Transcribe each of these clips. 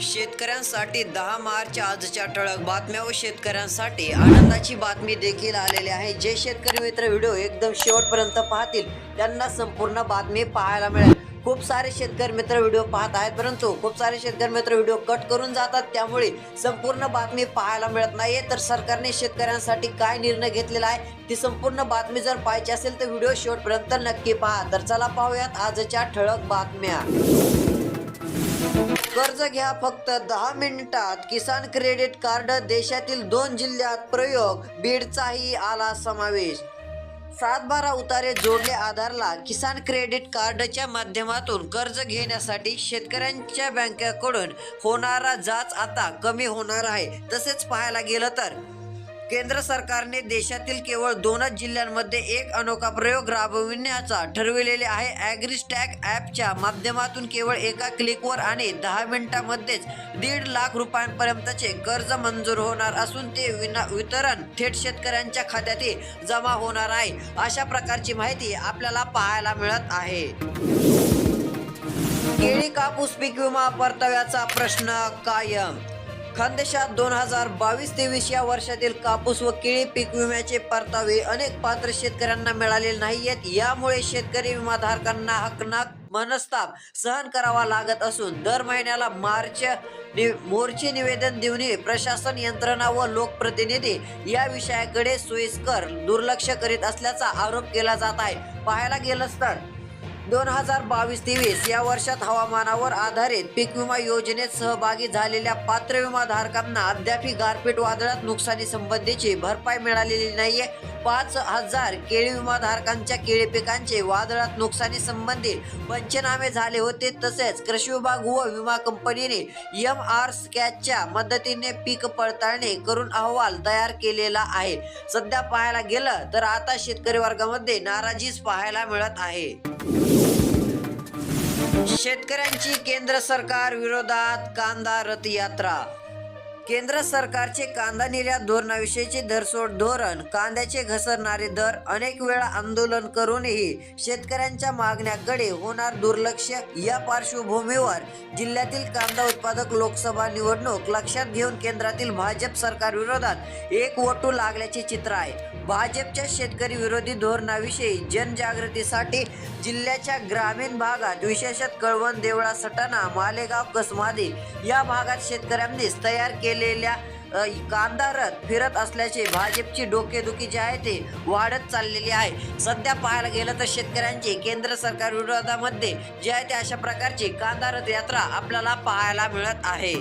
शेतकऱ्यांसाठी दहा मार्च आजच्या ठळक बातम्या व शेतकऱ्यांसाठी आनंदाची बातमी देखील आलेली आहे. जे शेतकरी मित्र व्हिडिओ एकदम शेवटपर्यंत पाहतील त्यांना संपूर्ण बातमी पाहायला मिळेल. खूप सारे शेतकरी मित्र व्हिडिओ पाहत आहेत परंतु खूप सारे शेतकरी मित्र व्हिडिओ कट करून जातात. त्यामुळे संपूर्ण बातमी पाहायला मिळत नाहीये. तर सरकारने शेतकऱ्यांसाठी काय निर्णय घेतलेला आहे ती संपूर्ण बातमी जर पाहायची असेल तर व्हिडिओ शेवटपर्यंत नक्की पहा. तर चला पाहूयात आजच्या ठळक बातम्या. कर्ज घ्या फक्त दहा मिनिटात. किसान क्रेडिट कार्ड देशातील दोन जिल्ह्यात प्रयोग. बीडचाही आला समावेश. सातबारा उतारे जोडले आधारला किसान क्रेडिट कार्डच्या माध्यमातून कर्ज घेण्यासाठी शेतकऱ्यांच्या बँकेकडून होणारा जाच आता कमी होणार आहे. तसेच पाहायला गेलं तर केंद्र सरकारने देशातील केवळ दोनच जिल्ह्यांमध्ये एक अनोखा प्रयोग राबविण्याचा ठरविलेले आहे. ॲग्रिस्टॅग ॲपच्या माध्यमातून केवळ एका क्लिकवर आणि दहा मिनिटांमध्येच दीड लाख रुपयांपर्यंतचे कर्ज मंजूर होणार असून ते विना वितरण थेट शेतकऱ्यांच्या खात्यातही जमा होणार आहे. अशा प्रकारची माहिती आपल्याला पाहायला मिळत आहे. केळी कापूस पीक विमा परताव्याचा प्रश्न कायम खानदेशात दोन हजार बावीस तेवीस या वर्षातील कापूस व केळी पीक विम्याचे परतावे अनेक पात्र शेतकऱ्यांना मिळालेले नाहीयेत यामुळे शेतकरी विमाधारकांना हकनाक मनस्ताप सहन करावा लागत असून दर महिन्याला मार्च नि- मोर्चे निवेदन देऊनही प्रशासन यंत्रणा व लोकप्रतिनिधी या विषयाकडे सोयीस्कर दुर्लक्ष करीत असल्याचा आरोप केला जात आहे. पाहायला गेलंच तर दोन हजार बावीस तेवीस या वर्षात हवामानावर आधारित पीक विमा योजनेत सहभागी झालेल्या पात्र विमाधारकांना अद्याप गारपीट वादळात नुकसानी संबंधीची भरपाई मिळालेली नाहीये. पाच हजार केळी विमाधारकांच्या केळी पिकांचे वादळात नुकसानी संबंधी पंचनामे झाले होते. तसेच कृषी विभाग व विमा कंपनीने एम आर स्कॅचच्या मदतीने पीक पडताळणी करून अहवाल तयार केलेला आहे. सध्या पाहायला गेलं तर आता शेतकरी वर्गामध्ये नाराजीच पाहायला मिळत आहे. शेतकऱ्यांची केंद्र सरकार विरोधात कांदा रथयात्रा. केंद्र सरकारचे कांदा निर्यात धोरणाविषयीचे धरसोड धोरण कांद्याचे घसरणारे दर अनेक वेळा आंदोलन करूनही शेतकऱ्यांच्या मागण्याकडे होणार दुर्लक्ष या पार्श्वभूमीवर जिल्ह्यातील कांदा उत्पादक लोकसभा निवडणूक लक्षात घेऊन केंद्रातील भाजप सरकार विरोधात एक वटू लागल्याचे चित्र आहे. भाजपच्या शेतकरी विरोधी धोरणाविषयी जनजागृतीसाठी जिल्ह्याच्या ग्रामीण भागात विशेषत कळवण देवळा सटाणा मालेगाव कसमादी या भागात शेतकऱ्यांनीच तयार केलेल्या कांदा रथ फिरत असल्याचे भाजपची डोकेदुखी जी आहे ते वाढत चाललेली आहे. सध्या पाहायला गेलं तर शेतकऱ्यांचे केंद्र सरकार विरोधामध्ये जे आहे ते अशा प्रकारची कांदा रथ यात्रा आपल्याला पाहायला मिळत आहे.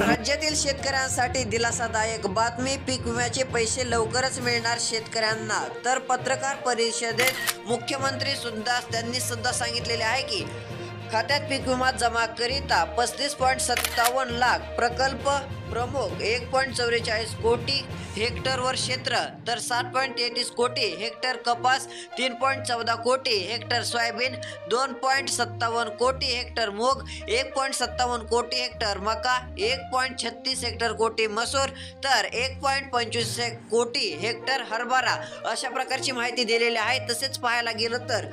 राज्यातील शेतकऱ्यांसाठी दिलासादायक बातमी पीक विम्याचे पैसे लवकरच मिळणार शेतकऱ्यांना. तर पत्रकार परिषदेत मुख्यमंत्री सुद्धा त्यांनी सुद्धा सांगितलेले आहे की खात्यात पीक विमा जमा करिता पस्तीस पॉईंट सत्तावन्न लाख प्रकल्प प्रमुख एक पॉईंट चौवेचाळीस कोटी हेक्टरवर क्षेत्र तर सात पॉईंट तेहतीस कोटी हेक्टर कपास तीन पॉईंट चौदा कोटी हेक्टर सोयाबीन दोन पॉईंट सत्तावन्न कोटी हेक्टर मूग एक पॉईंट सत्तावन्न कोटी हेक्टर मका एक पॉईंट छत्तीस हेक्टर कोटी मसूर तर एक पॉईंट पंचवीस कोटी हेक्टर हरभरा अशा प्रकारची माहिती दिलेली आहे. तसेच पाहायला गेलं तर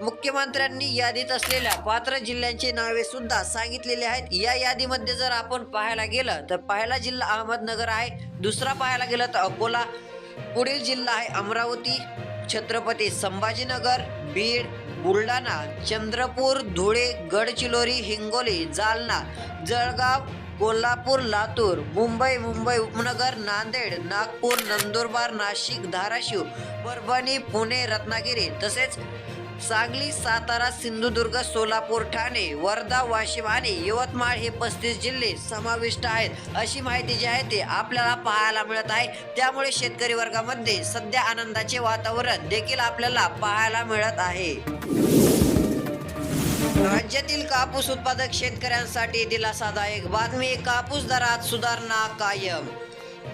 मुख्यमंत्र्यांनी यादीत असलेल्या पात्र जिल्ह्यांची नावे सुद्धा सांगितलेली आहेत. या यादीमध्ये जर आपण पाहायला गेलं तर पहिला जिल्हा अहमदनगर आहे दुसरा पाहायला गेलं तर अकोला पुढील जिल्हा आहे अमरावती छत्रपती संभाजीनगर बीड बुलढाणा चंद्रपूर धुळे गडचिरोली हिंगोली जालना जळगाव कोल्हापूर लातूर मुंबई मुंबई उपनगर नांदेड नागपूर नंदुरबार नाशिक धाराशिव परभणी पुणे रत्नागिरी तसेच सांगली सातारा सिंधुदुर्ग सोलापूर ठाणे वर्धा वाशिम आणि यवतमाळ हे पस्तीस जिल्हे समाविष्ट आहेत. अशी माहिती जी आहे ते आपल्याला पाहायला मिळत आहे. त्यामुळे शेतकरी वर्गामध्ये सध्या आनंदाचे वातावरण देखील आपल्याला पाहायला मिळत आहे. राज्यातील कापूस उत्पादक शेतकऱ्यांसाठी दिलासादायक बातमी कापूस दरात सुधारणा कायम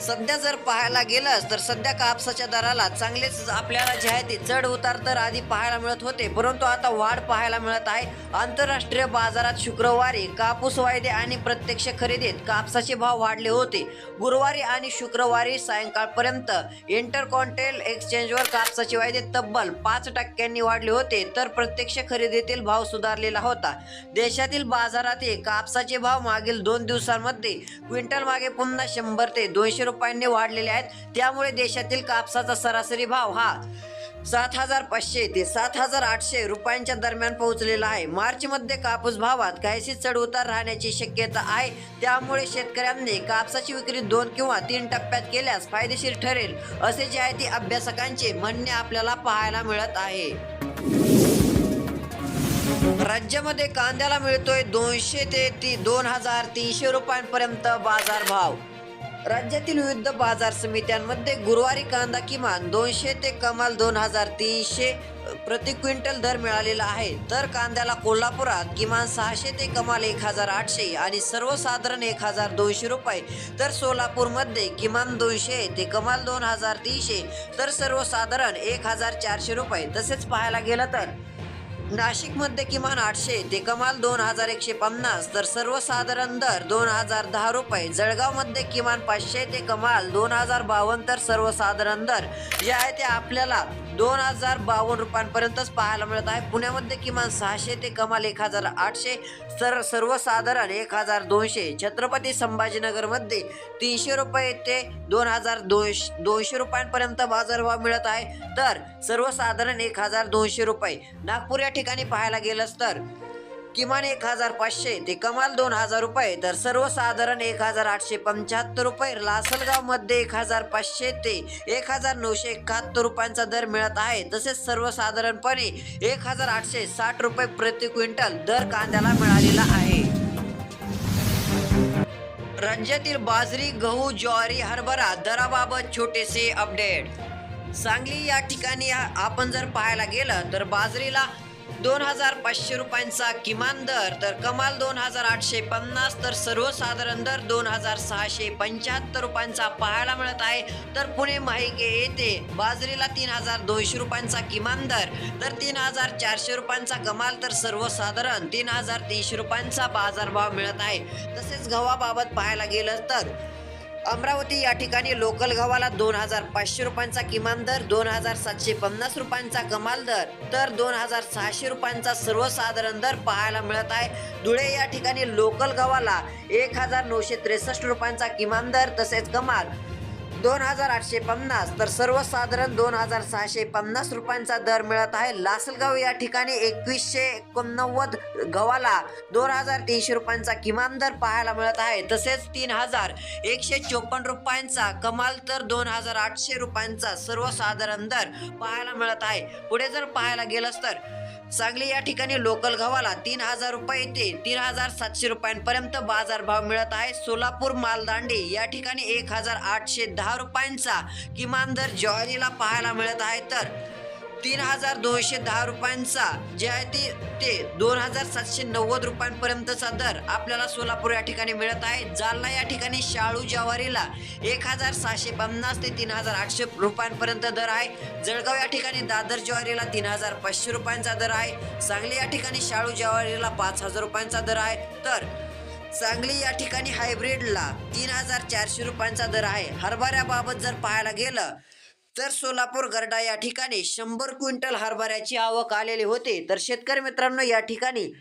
सध्या जर पाहायला गेलंच तर सध्या कापसाच्या दराला चांगलेच आपल्याला जे आहे ते चढ उतार तर आधी पाहायला मिळत होते. परंतु आता वाढ पाहायला मिळत आहे. आंतरराष्ट्रीय बाजारात शुक्रवारी कापूस वायदे आणि प्रत्यक्ष खरेदीत कापसाचे भाव वाढले होते. गुरुवारी आणि शुक्रवारी सायंकाळपर्यंत इंटरकॉन्टेल एक्सचेंजवर कापसाचे वायदे तब्बल पाच टक्क्यांनी वाढले होते तर प्रत्यक्ष खरेदीतील भाव सुधारलेला होता. देशातील बाजारातील कापसाचे भाव मागील दोन दिवसांमध्ये क्विंटल मागे पुन्हा शंभर ते दोनशे रुपयांनी वाढलेले आहेत. त्यामुळे देशातील कापसाचा सरासरी भाव हा सात हजार पाचशे ते सात हजार आठशे रुपयांच्या दरम्यान पोहोचलेला आहे. मार्चमध्ये कापूस भावात काहीशी चढ उतार राहण्याची शक्यता आहे. त्यामुळे शेतकऱ्यांनी कापसाची विक्री दोन किंवा तीन टप्प्यात केल्यास फायदेशीर ठरेल असे जे आहे ते अभ्यासकांचे म्हणणे आपल्याला पाहायला मिळत आहे. राज्यामध्ये कांद्याला मिळतोय दोनशे ते ती दोन हजार तीनशे रुपयांपर्यंत बाजारभाव राज्यातील विविध बाजार समित्यांमध्ये गुरुवारी कांदा किमान दोनशे ते कमाल दोन हजार तीनशे प्रति क्विंटल दर मिळालेला आहे. तर कांद्याला कोल्हापुरात किमान सहाशे ते कमाल एक हजार आठशे आणि सर्वसाधारण एक हजार दोनशे रुपये. तर सोलापूरमध्ये किमान दोनशे ते कमाल दोन हजार तीनशे तर सर्वसाधारण एक हजार चारशे रुपये. तसेच पाहायला गेलं तर नाशिकमध्ये किमान आठशे ते कमाल दोन हजार एकशे पन्नास तर सर्वसाधारण दर दोन हजार दहा रुपये जळगावमध्ये किमान पाचशे ते कमाल दोन हजार बावन्न तर सर्वसाधारण दर जे आहे ते आपल्याला दोन हजार बावन्न रुपयांपर्यंतच पाहायला मिळत आहे. पुण्यामध्ये किमान सहाशे ते कमाल एक हजार आठशे तर सर्वसाधारण एक हजार दोनशे छत्रपती संभाजीनगरमध्ये तीनशे रुपये ते दोन हजार दोनशे दोनशे रुपयांपर्यंत बाजारभाव मिळत आहे. तर सर्वसाधारण एक हजार दोनशे रुपये. नागपूर या ठिकाणी ठिकाणी पाहायला गेलंच तर? किमान एक हजार पाचशे ते कमाल दोन हजार रुपये. तर सर्वसाधारण एक हजार आठशे पंच्याहत्तर रुपये. लासलगावमध्ये एक हजार पाचशे ते एक हजार नऊशे एकाहत्तर रुपयांचा दर मिळत आहे. तसेच सर्वसाधारणपणे एक हजार आठशे साठ रुपये प्रति क्विंटल दर कांद्याला मिळालेला आहे. राज्यातील बाजरी गहू ज्वारी हरभरा दराबाबत छोटेसे अपडेट. सांगली या ठिकाणी आपण जर पाहायला गेलं तर बाजरीला दोन हजार पाचशे रुपयांचा किमान दर तर कमाल दोन हजार आठशे पन्नास तर सर्वसाधारण दर दोन हजार सहाशे पंच्याहत्तर रुपयांचा पाहायला मिळत आहे. तर पुणे माहिके येथे बाजरीला तीन हजार दोनशे रुपयांचा किमान दर तर तीन हजार चारशे रुपयांचा कमाल तर सर्वसाधारण तीन हजार तीनशे रुपयांचा बाजारभाव मिळत आहे. तसेच गव्हाबाबत पाहायला गेलं तर अमरावती या ठिकाणी लोकल गव्हाला दोन हजार पाचशे रुपयांचा किमान दर दोन हजार सातशे पन्नास रुपयांचा कमाल दर तर दोन हजार सहाशे रुपयांचा सर्वसाधारण दर पाहायला मिळत आहे. धुळे या ठिकाणी लोकल गव्हाला एक हजार नऊशे त्रेसष्ट रुपयांचा किमान दर तसेच कमाल दोन हजार आठशे पन्नास तर सर्वसाधारण दोन हजार सहाशे पन्नास रुपयांचा दर मिळत आहे. लासलगाव या ठिकाणी एकवीसशे एकोणनव्वद गव्हाला दोन हजार तीनशे रुपयांचा किमान दर पाहायला मिळत आहे. तसेच तीन हजार एकशे चोपन्न रुपयांचा कमाल तर दोन हजार आठशे रुपयांचा सर्वसाधारण दर पाहायला मिळत आहे. पुढे जर पाहायला गेलंच तर सांगली या ठिकाणी लोकल गव्हाला तीन हजार रुपये ते तीन हजार सातशे रुपयांपर्यंत बाजारभाव मिळत आहे. सोलापूर मालदांडे या ठिकाणी एक हजार आठशे दहा रुपयांचा किमान दर ज्वारीला पाहायला मिळत आहे. तर तीन हजार दोनशे दहा रुपयांचा जे आहे ते ते दोन हजार सातशे नव्वद रुपयांपर्यंतचा दर आपल्याला सोलापूर या ठिकाणी मिळत आहे. जालना या ठिकाणी शाळू ज्वारीला एक हजार सहाशे पन्नास ते तीन हजार आठशे रुपयांपर्यंत दर आहे. जळगाव या ठिकाणी दादर ज्वारीला तीन हजार पाचशे रुपयांचा दर आहे. सांगली या ठिकाणी शाळू ज्वारीला पाच हजार रुपयांचा दर आहे. तर सांगली या ठिकाणी हायब्रिडला तीन हजार चारशे रुपयांचा दर आहे. हरभऱ्याबाबत जर पाहायला गेलं तर सोलापूर गरडा या ठिकाणी शंभर क्विंटल हरभऱ्याची आवक आलेली होती. तर शेतकरी मित्रांनो या ठिकाणी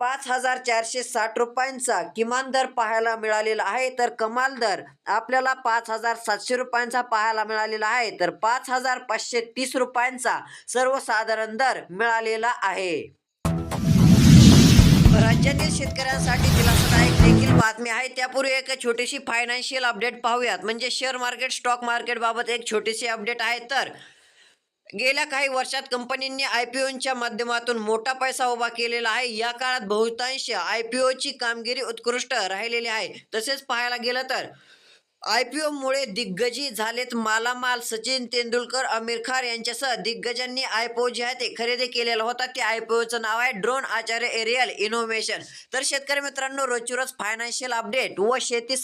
पाच हजार चारशे साठ रुपयांचा किमान दर पाहायला मिळालेला आहे. तर कमाल दर आपल्याला पाच हजार सातशे रुपयांचा पाहायला मिळालेला आहे. तर पाच हजार पाचशे तीस रुपयांचा सर्वसाधारण दर मिळालेला आहे. राज्यातील शेतकऱ्यांसाठी दिलासादायक देखील बातमी आहे. त्यापूर्वी एक छोटीशी फायनान्शियल अपडेट पाहूयात. म्हणजे शेअर मार्केट स्टॉक मार्केट बाबत एक छोटीशी अपडेट आहे. तर गेल्या काही वर्षात कंपनींनी आय पी ओच्या माध्यमातून मोठा पैसा उभा केलेला आहे. या काळात बहुतांश आय पी ओची कामगिरी उत्कृष्ट राहिलेली आहे. तसेच पाहायला गेलं तर आयपीओ मुळे दिग्गजी झालेत मालामाल सचिन तेंडुलकर आमिर खान यांच्यासह दिग्गजांनी आयपीओ जे आहे ते खरेदी केलेला होता. ते आयपीओचं नाव आहे ड्रोन आचार्य एरियल इनोव्हेशन. तर शेतकरी मित्रांनो रोजची रोज फायनान्शियल अपडेट व शेती